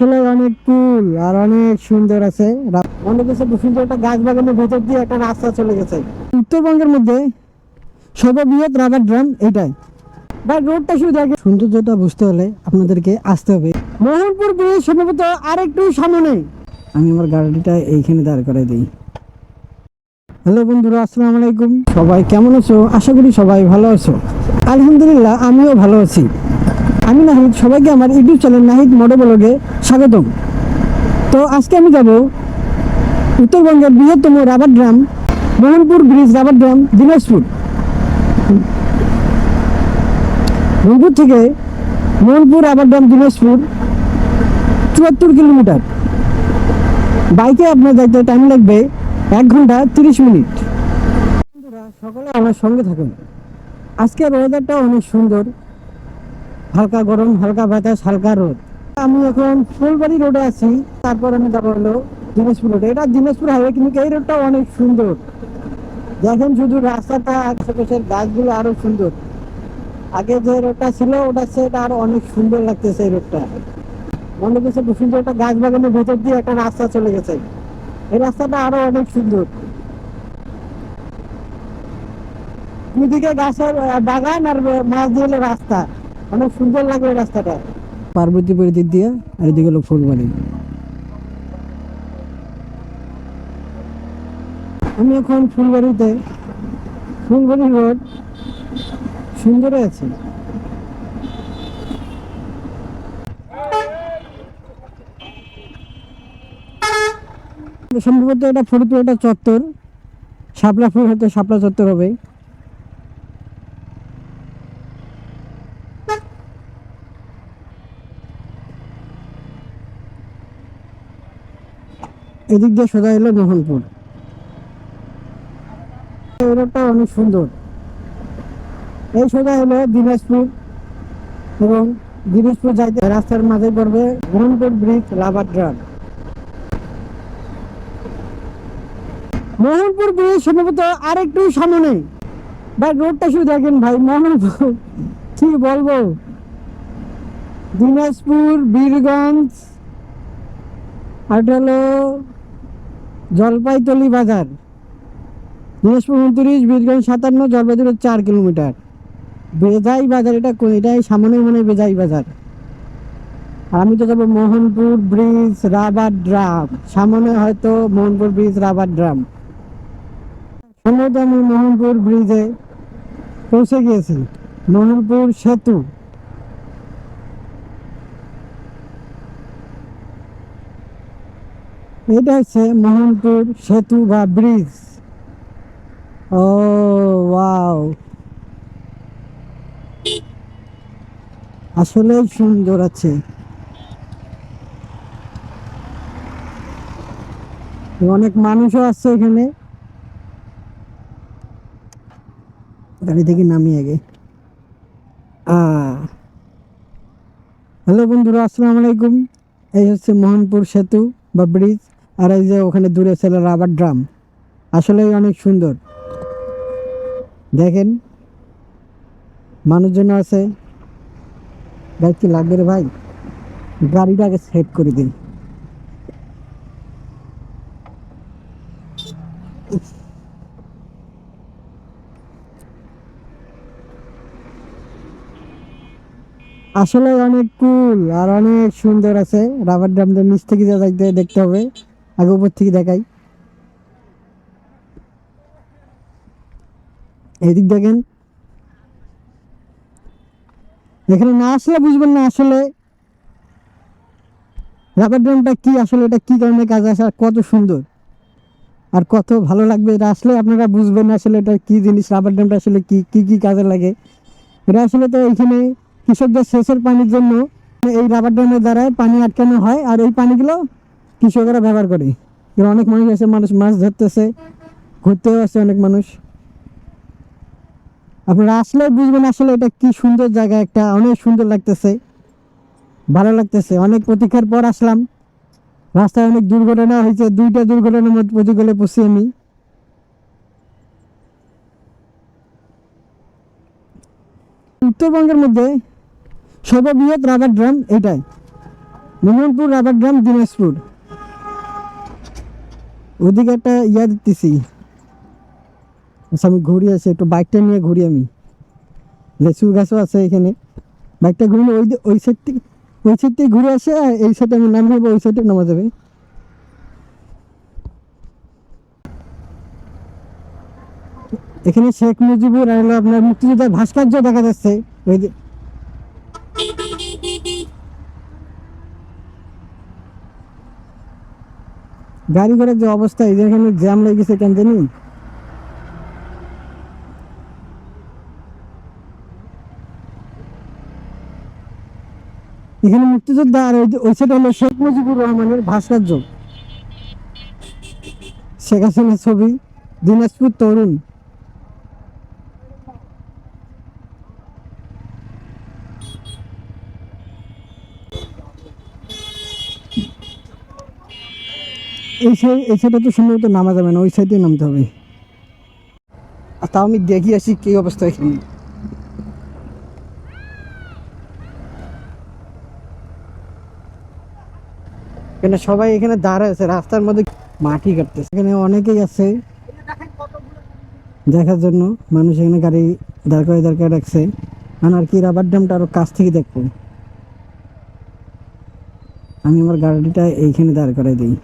আসলে অনেক কুল আর অনেক সুন্দর আছে। অনেক কিছু সুন্দর একটা গাছ বাগানের ভেতর দিয়ে একটা রাস্তা চলে গেছে। উত্তরবঙ্গের মধ্যে সর্ববৃহৎ রাবার ড্রাম এটাই। বা রোডটা শুধু দেখে সৌন্দর্যটা বুঝতে হলে আপনাদেরকে আসতে হবে। মোহনপুর ব্রিজ সম্ভবত আর একটু সামনে। আমি আমার গাড়িটা এইখানে দাঁড় করে দিই। হ্যালো বন্ধুরা আসসালামু আলাইকুম। সবাই কেমন আছো? আশা করি সবাই ভালো আছো। আলহামদুলিল্লাহ আমিও ভালো আছি। আমি নাহিদ সবাইকে আমার ইউটিউব চ্যানেল নাহিদ মোটো ব্লগে স্বাগতম। তো আজকে আমি যাব উত্তরবঙ্গের বৃহত্তম rubber drum Mohanpur bridge rubber drum, Dinajpur. Rangpur থেকে মোহনপুর রাবার ড্রাম, দিনাজপুর, চুয়াত্তর কিলোমিটার। বাইকে আপনার যাইতে টাইম লাগবে এক ঘণ্টা তিরিশ মিনিট। সকলে আমার সঙ্গে থাকুন। আজকের ওয়েদারটা অনেক সুন্দর। হালকা গরম, হালকা বাতাস, হালকা রোদ। আমি এখন ফুলবাড়ি রোডে আছি। তারপর আমি যাব হলো দিনাজপুর রোডে। এটা দিনাজপুর হাইওয়ে কিন্তু এই রোডটা অনেক সুন্দর। দেখেন শুধু রাস্তাটা, আশেপাশের গাছগুলো আরও সুন্দর। আগে যে রোডটা ছিল, ওটা সেটা আরও অনেক সুন্দর লাগতেছে এই রোডটা মনে খুব সুন্দর একটা গাছ বাগানের ভেতর দিয়ে একটা রাস্তা চলে গেছে। এই রাস্তাটা আরও অনেক সুন্দর। দুদিকে গাছের বাগান আর মাছ দিয়ে রাস্তা। অনেক সুন্দর লাগে রাস্তাটা। পার্বতীপুর দিক দিয়ে আর এদিকে হলো ফুলবাড়ি। আমি এখন ফুলবাড়িতে ফুলবাড়ি রোড সুন্দর আছে। সম্ভবত এটা ফরিদপুর এটা চত্বর শাপলা ফুল হয়তো শাপলা চত্বর হবে এদিক দিয়ে সোজা এলো মোহনপুর অনেক সুন্দর। এই সোজা হলো দিনাজপুর এবং দিনাজপুর যাইতে রাস্তার মাঝে পড়বে Mohanpur bridge rubber drum Mohanpur bridge সম্ভবত আর একটু সামনে। ভাই রোডটা শুধু দেখেন ভাই, মোহনপুর। কি বলব? দিনাজপুর, বীরগঞ্জ, আর হলো জলপাইতলি বাজার, দিনাজপুর উনত্রিশ, বীরগঞ্জ সাতান্ন জলপাইতলি চার কিলোমিটার। বেজাই বাজার, এটা কোন এটা এই সামনেই মনে বেজাই বাজার। আর আমি তো যাব মোহনপুর ব্রিজ, রাবার ড্রাম। সামনে হয়তো মোহনপুর ব্রিজ, রাবার ড্রাম। সম্ভবত আমি মোহনপুর ব্রিজে পৌঁছে গিয়েছি। মোহনপুর সেতু। এটা হচ্ছে মোহনপুর সেতু বা ব্রিজ। ও, ওয়াও। আসলে সুন্দর আছে। অনেক মানুষও আসছে এখানে। গাড়ি থেকে নামি আগে। হ্যালো বন্ধুরা, আসসালামু আলাইকুম। এই হচ্ছে মোহনপুর সেতু বা ব্রিজ। আর এই যে ওখানে দূরে ছিল রাবার ড্রাম আসলে অনেক সুন্দর। দেখেন, মানুষজন আছে। কি লাগবে রে ভাই? গাড়িটাকে সেট করে দিন। আসলে অনেক কুল আর অনেক সুন্দর আছে। রাবার ড্রামটা নিচ থেকে যা দেখতে হবে। আগে উপর থেকে দেখাই। এদিক দেখেন। এখানে না আসলে বুঝবেন না আসলে রাবার ড্রামটা কি, আসলে এটা কি কারণে কাজে আসে আর কত সুন্দর। আর কত ভালো লাগবে এটা আসলে আপনারা বুঝবেন আসলে এটা কি জিনিস রাবার ড্রামটা আসলে কি কি কি কাজে লাগে। এটা আসলে তো এইখানে কৃষকদের সেচের পানির জন্য এই রাবার ড্যামের দ্বারা পানি আটকানো হয়। আর এই পানিগুলো কৃষকরা ব্যবহার করে। এর অনেক মানুষ আছে, মানুষ মাছ ধরতেছে, ঘুরতেও আসছে অনেক মানুষ। আপনারা আসলে বুঝবেন আসলে এটা কি সুন্দর জায়গা, একটা অনেক সুন্দর লাগতেছে, ভালো লাগতেছে। অনেক প্রতীক্ষার পর আসলাম। রাস্তায় অনেক দুর্ঘটনা হয়েছে, দুইটা দুর্ঘটনার মধ্যে প্রতিকূলে পড়ছি আমি। উত্তরবঙ্গের মধ্যে সর্ববৃহৎ রাবার ড্রাম এটাই মোহনপুর রাবার ড্রাম, দিনাজপুর। ওদিকে একটা ইয়া দিতেছি। আচ্ছা আমি ঘুরি আছে, একটু বাইকটা নিয়ে ঘুরি আমি। লেচু গাছও আছে এখানে। বাইকটা ঘুরলে ওই ওই সাইড থেকে ওই সাইড থেকে ঘুরে আসে, আর এই সাইডে আমি নাম নেব ওই সাইডে নামা যাবে। এখানে শেখ মুজিবুর আপনার মুক্তিযোদ্ধার ভাস্কর্য দেখা যাচ্ছে। ওই যে গাড়ি ঘোড়ার যে অবস্থা, এই যে এখানে জ্যাম লেগে গেছে কেন জানি? এখানে মুক্তিযোদ্ধা আর ওই সাইড হলো শেখ মুজিবুর রহমানের ভাস্কর্য। শেখ হাসিনের ছবি, দিনাজপুর তরুণ। এই সাইড এই সাইডে তো সম্ভবত নামা যাবে না, ওই সাইডে নামতে হবে। তাও আমি দেখি আসি কি অবস্থা এখানে। এখানে সবাই এখানে দাঁড়ায় আছে, রাস্তার মধ্যে মাটি কাটতেছে। এখানে অনেকেই আছে দেখার জন্য। মানুষ এখানে গাড়ি দাঁড় করে দাঁড় করে রাখছে। আর কি রাবার ড্যামটা আরও কাছ থেকে দেখব। আমি আমার গাড়িটা এইখানে দাঁড় করে দিই।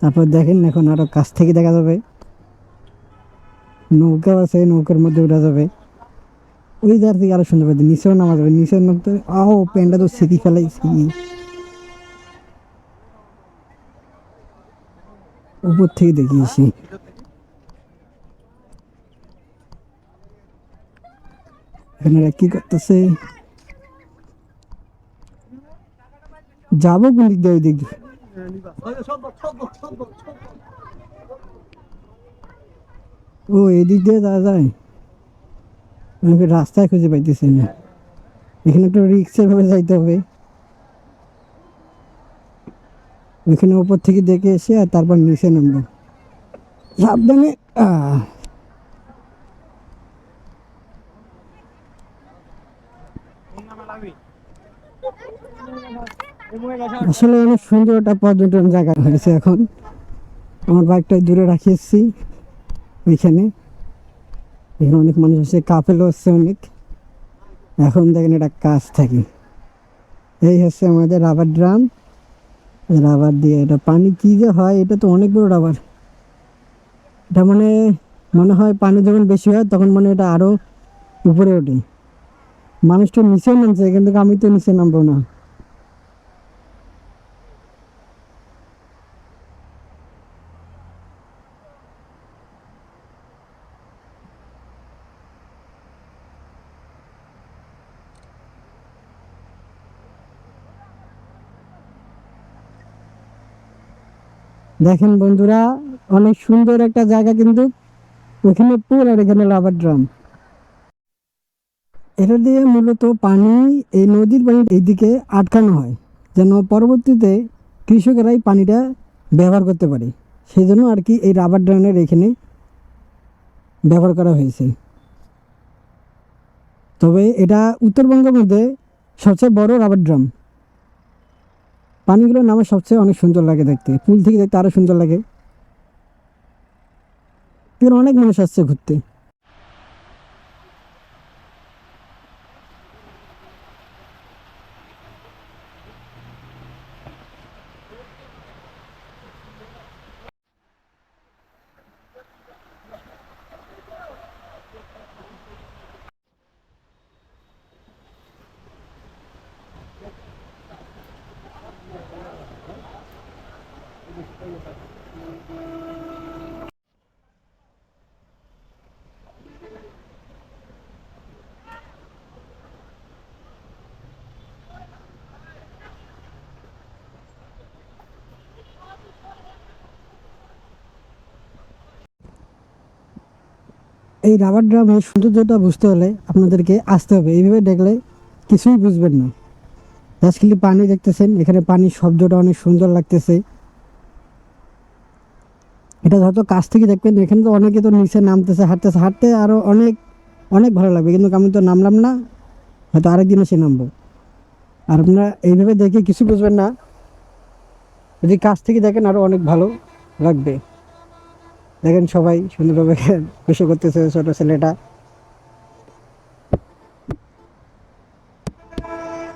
তারপর দেখেন এখন আরও কাছ থেকে দেখা যাবে। নৌকা আছে, নৌকার মধ্যে উঠা যাবে। ওই জায়গা থেকে আরও সুন্দর পাবে নিচেও নামা যাবে নিচের মধ্যে আও, প্যান্টটা তো স্মৃতি ফেলাইছি। উপর থেকে দেখিয়েছি। এখানে কি করতেছে? যাব কোন দিক দিয়ে ওই দিক দিয়ে? ও, এদিক দিয়ে যাওয়া যায় আমাকে রাস্তায় খুঁজে পাইতেছি না। এখানে একটু রিক্সের ভাবে যাইতে হবে। ওইখানে ওপর থেকে দেখে এসে আর তারপর নিচে নামবো। সাবধানে আসলে অনেক সুন্দর একটা পর্যটন জায়গা হয়েছে এখন। আমার বাইকটা দূরে রাখিয়েছি ওইখানে। এখানে অনেক মানুষ আছে কাপেলও আছে অনেক। এখন দেখেন এটা কাজ থাকে। এই হচ্ছে আমাদের রাবার ড্রাম রাবার দিয়ে এটা পানি কি যে হয়, এটা তো অনেক বড় রাবার এটা মানে মনে হয় পানি যখন বেশি হয়, তখন মানে এটা আরও উপরে ওঠে। মানুষ তো নিচেও নামছে, কিন্তু আমি তো নিচে নামবো না। দেখেন বন্ধুরা, অনেক সুন্দর একটা জায়গা কিন্তু ওখানে পুল আর এখানে রাবার ড্রাম এটা দিয়ে মূলত পানি এই নদীর পানি এইদিকে আটকানো হয়, যেন পরবর্তীতে কৃষকেরাই পানিটা ব্যবহার করতে পারে। সেই জন্য আর কি এই রাবার ড্রামের এখানে ব্যবহার করা হয়েছে। তবে এটা উত্তরবঙ্গের মধ্যে সবচেয়ে বড় রাবার ড্রাম পানিগুলো নামে সবচেয়ে অনেক সুন্দর লাগে দেখতে। পুল থেকে দেখতে আরও সুন্দর লাগে। এখানে অনেক মানুষ আসছে ঘুরতে। এই রাবার ড্রামের সৌন্দর্যটা বুঝতে হলে আপনাদেরকে আসতে হবে। এইভাবে দেখলে কিছুই বুঝবেন না। জাস্ট খালি পানি দেখতেছেন, এখানে পানির শব্দটা অনেক সুন্দর লাগতেছে। এটা যত কাছ থেকে দেখবেন, এখানে তো অনেকে তো নিচে নামতেছে, হাঁটতেছে। হাঁটতে আরও অনেক অনেক ভালো লাগবে। কিন্তু আমি তো নামলাম না, হয়তো আরেকদিন এসে নামবো। আর আপনারা এইভাবে দেখে কিছু বুঝবেন না। যদি কাছ থেকে দেখেন আরও অনেক ভালো লাগবে। দেখেন সবাই সুন্দরভাবে বসে করতেছে ছোটো ছেলেটা।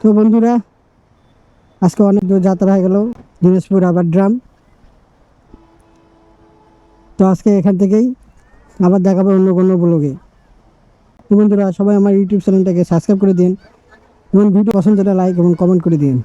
তো বন্ধুরা, আজকে অনেক দূর যাত্রা হয়ে গেল, দিনাজপুর আবার ড্রাম। তো আজকে এখান থেকেই আবার দেখাবো অন্য কোনো ব্লগে তো বন্ধুরা, সবাই আমার ইউটিউব চ্যানেলটাকে সাবস্ক্রাইব করে দিন এবং ভিডিও পছন্দ হলে লাইক এবং কমেন্ট করে দিন।